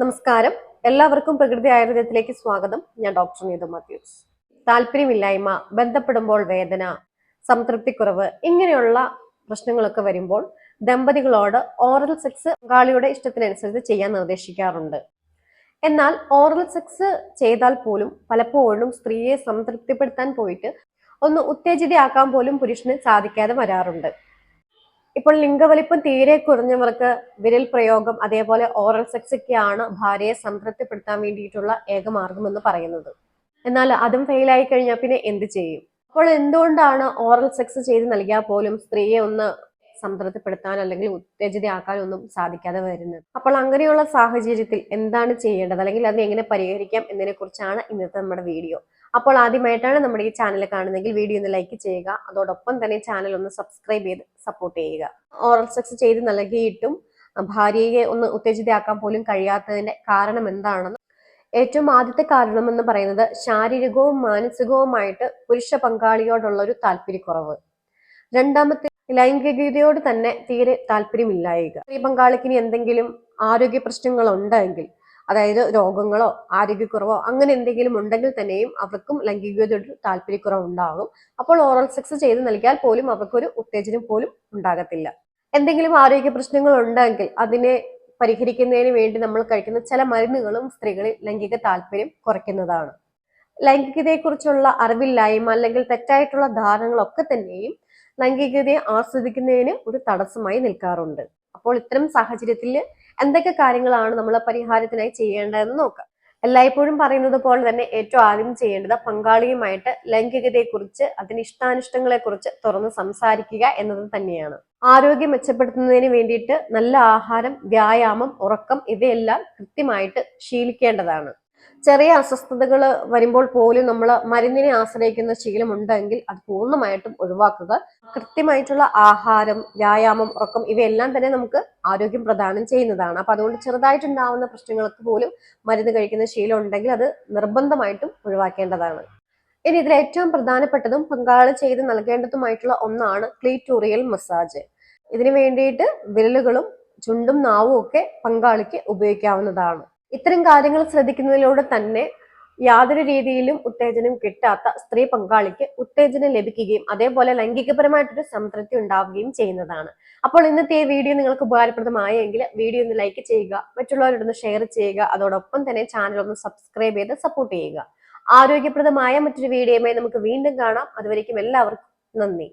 നമസ്കാരം. എല്ലാവർക്കും പ്രകൃതി ആയുർവേദത്തിലേക്ക് സ്വാഗതം. ഞാൻ ഡോക്ടർ നീത മാത്യൂസ്. താല്പര്യമില്ലായ്മ ബന്ധപ്പെടുമ്പോൾ വേദന സംതൃപ്തിക്കുറവ് ഇങ്ങനെയുള്ള പ്രശ്നങ്ങളൊക്കെ വരുമ്പോൾ ദമ്പതികളോട് ഓറൽ സെക്സ് പങ്കാളിയുടെ ഇഷ്ടത്തിനനുസരിച്ച് ചെയ്യാൻ നിർദ്ദേശിക്കാറുണ്ട്. എന്നാൽ ഓറൽ സെക്സ് ചെയ്താൽ പോലും പലപ്പോഴും സ്ത്രീയെ സംതൃപ്തിപ്പെടുത്താൻ പോയിട്ട് ഒന്ന് ഉത്തേജിതയാക്കാൻ പോലും പുരുഷന് സാധിക്കാതെ വരാറുണ്ട്. ഇപ്പോൾ ലിംഗവലിപ്പം തീരെ കുറഞ്ഞവർക്ക് വിരൽ പ്രയോഗം അതേപോലെ ഓറൽ സെക്സ് ഒക്കെയാണ് ഭാര്യയെ സംതൃപ്തിപ്പെടുത്താൻ വേണ്ടിയിട്ടുള്ള ഏക എന്ന് പറയുന്നത്. എന്നാൽ അതും ഫെയിൽ ആയി കഴിഞ്ഞാൽ പിന്നെ എന്ത് ചെയ്യും? അപ്പോൾ എന്തുകൊണ്ടാണ് ഓറൽ സെക്സ് ചെയ്ത് നൽകിയാൽ പോലും സ്ത്രീയെ ഒന്ന് സംതൃപ്തിപ്പെടുത്താൻ അല്ലെങ്കിൽ ഉത്തേജിതയാക്കാൻ ഒന്നും സാധിക്കാതെ വരുന്നത്? അപ്പോൾ അങ്ങനെയുള്ള സാഹചര്യത്തിൽ എന്താണ് ചെയ്യേണ്ടത്? അല്ലെങ്കിൽ അത് എങ്ങനെ പരിഹരിക്കാം എന്നതിനെ കുറിച്ചാണ് ഇന്നത്തെ നമ്മുടെ വീഡിയോ. അപ്പോൾ ആദ്യമായിട്ടാണ് നമ്മുടെ ഈ ചാനൽ കാണുന്നതെങ്കിൽ വീഡിയോ ഒന്ന് ലൈക്ക് ചെയ്യുക. അതോടൊപ്പം തന്നെ ചാനൽ ഒന്ന് സബ്സ്ക്രൈബ് ചെയ്ത് സപ്പോർട്ട് ചെയ്യുക. ഓറൽ സെക്സ് ചെയ്ത് നൽകിയിട്ടും ഭാര്യയെ ഒന്ന് ഉത്തേജിതയാക്കാൻ പോലും കഴിയാത്തതിന്റെ കാരണം എന്താണെന്ന്. ഏറ്റവും ആദ്യത്തെ കാരണം എന്ന് പറയുന്നത് ശാരീരികവും മാനസികവുമായിട്ട് പുരുഷ പങ്കാളിയോടുള്ള ഒരു താല്പര്യക്കുറവ്. രണ്ടാമത്തെ ലൈംഗികതയോട് തന്നെ തീരെ താല്പര്യമില്ലായിക. സ്ത്രീ പങ്കാളിക്കിന് എന്തെങ്കിലും ആരോഗ്യ പ്രശ്നങ്ങൾ ഉണ്ടെങ്കിൽ അതായത് രോഗങ്ങളോ ആരോഗ്യക്കുറവോ അങ്ങനെ എന്തെങ്കിലും ഉണ്ടെങ്കിൽ തന്നെയും അവർക്കും ലൈംഗികതയോട് താല്പര്യക്കുറവ് ഉണ്ടാകും അപ്പോൾ ഓറൽ സെക്സ് ചെയ്ത് നൽകിയാൽ പോലും അവർക്കൊരു ഉത്തേജനം പോലും ഉണ്ടാകത്തില്ല. എന്തെങ്കിലും ആരോഗ്യ പ്രശ്നങ്ങൾ ഉണ്ടെങ്കിൽ അതിനെ പരിഹരിക്കുന്നതിന് വേണ്ടി നമ്മൾ കഴിക്കുന്ന ചില മരുന്നുകളും സ്ത്രീകളിൽ ലൈംഗിക താല്പര്യം കുറയ്ക്കുന്നതാണ്. ലൈംഗികതയെക്കുറിച്ചുള്ള അറിവില്ലായ്മ അല്ലെങ്കിൽ തെറ്റായിട്ടുള്ള ധാരണകളൊക്കെ തന്നെയും ലൈംഗികതയെ ആസ്വദിക്കുന്നതിന് ഒരു തടസ്സമായി നിൽക്കാറുണ്ട്. അപ്പോൾ ഇത്തരം സാഹചര്യത്തിൽ എന്തൊക്കെ കാര്യങ്ങളാണ് നമ്മൾ പരിഹാരത്തിനായി ചെയ്യേണ്ടതെന്ന് നോക്കാം. എല്ലായ്പ്പോഴും പറയുന്നത് പോലെ തന്നെ ഏറ്റവും ആദ്യം ചെയ്യേണ്ടത് പങ്കാളിയുമായിട്ട് ലൈംഗികതയെക്കുറിച്ച് അതിന്റെ ഇഷ്ടാനിഷ്ടങ്ങളെക്കുറിച്ച് തുറന്ന് സംസാരിക്കുക എന്നത് തന്നെയാണ്. ആരോഗ്യം മെച്ചപ്പെടുത്തുന്നതിന് വേണ്ടിയിട്ട് നല്ല ആഹാരം വ്യായാമം ഉറക്കം ഇവയെല്ലാം കൃത്യമായിട്ട് ശീലിക്കേണ്ടതാണ്. ചെറിയ അസ്വസ്ഥതകൾ വരുമ്പോൾ പോലും നമ്മൾ മരുന്നിനെ ആശ്രയിക്കുന്ന ശീലം ഉണ്ടെങ്കിൽ അത് പൂർണമായിട്ടും ഒഴിവാക്കുക. കൃത്യമായിട്ടുള്ള ആഹാരം വ്യായാമം ഉറക്കം ഇവയെല്ലാം തന്നെ നമുക്ക് ആരോഗ്യം പ്രദാനം ചെയ്യുന്നതാണ്. അപ്പൊ അതുകൊണ്ട് ചെറുതായിട്ടുണ്ടാവുന്ന പ്രശ്നങ്ങൾക്ക് പോലും മരുന്ന് കഴിക്കുന്ന ശീലം ഉണ്ടെങ്കിൽ അത് നിർബന്ധമായിട്ടും ഒഴിവാക്കേണ്ടതാണ്. ഇനി ഇതിൽ ഏറ്റവും പ്രധാനപ്പെട്ടതും പങ്കാളി ചെയ്ത് നൽകേണ്ടതുമായിട്ടുള്ള ഒന്നാണ് ക്ലീറ്റോറിയൽ മസാജ്. ഇതിനു വേണ്ടിയിട്ട് വിരലുകളും ചുണ്ടും നാവും ഒക്കെ പങ്കാളിക്ക് ഉപയോഗിക്കാവുന്നതാണ്. ഇത്തരം കാര്യങ്ങൾ ശ്രദ്ധിക്കുന്നതിലൂടെ തന്നെ യാതൊരു രീതിയിലും ഉത്തേജനം കിട്ടാത്ത സ്ത്രീ പങ്കാളിക്ക് ഉത്തേജനം ലഭിക്കുകയും അതേപോലെ ലൈംഗികപരമായിട്ടൊരു സംതൃപ്തി ഉണ്ടാവുകയും ചെയ്യുന്നതാണ്. അപ്പോൾ ഇന്നത്തെ ഈ വീഡിയോ നിങ്ങൾക്ക് ഉപകാരപ്രദമായെങ്കിൽ വീഡിയോ ഒന്ന് ലൈക്ക് ചെയ്യുക മറ്റുള്ളവരോടൊന്ന് ഷെയർ ചെയ്യുക അതോടൊപ്പം തന്നെ ചാനൽ ഒന്ന് സബ്സ്ക്രൈബ് ചെയ്ത് സപ്പോർട്ട് ചെയ്യുക. ആരോഗ്യപ്രദമായ മറ്റൊരു വീഡിയോയുമായി നമുക്ക് വീണ്ടും കാണാം. അതുവരേക്കും എല്ലാവർക്കും നന്ദി.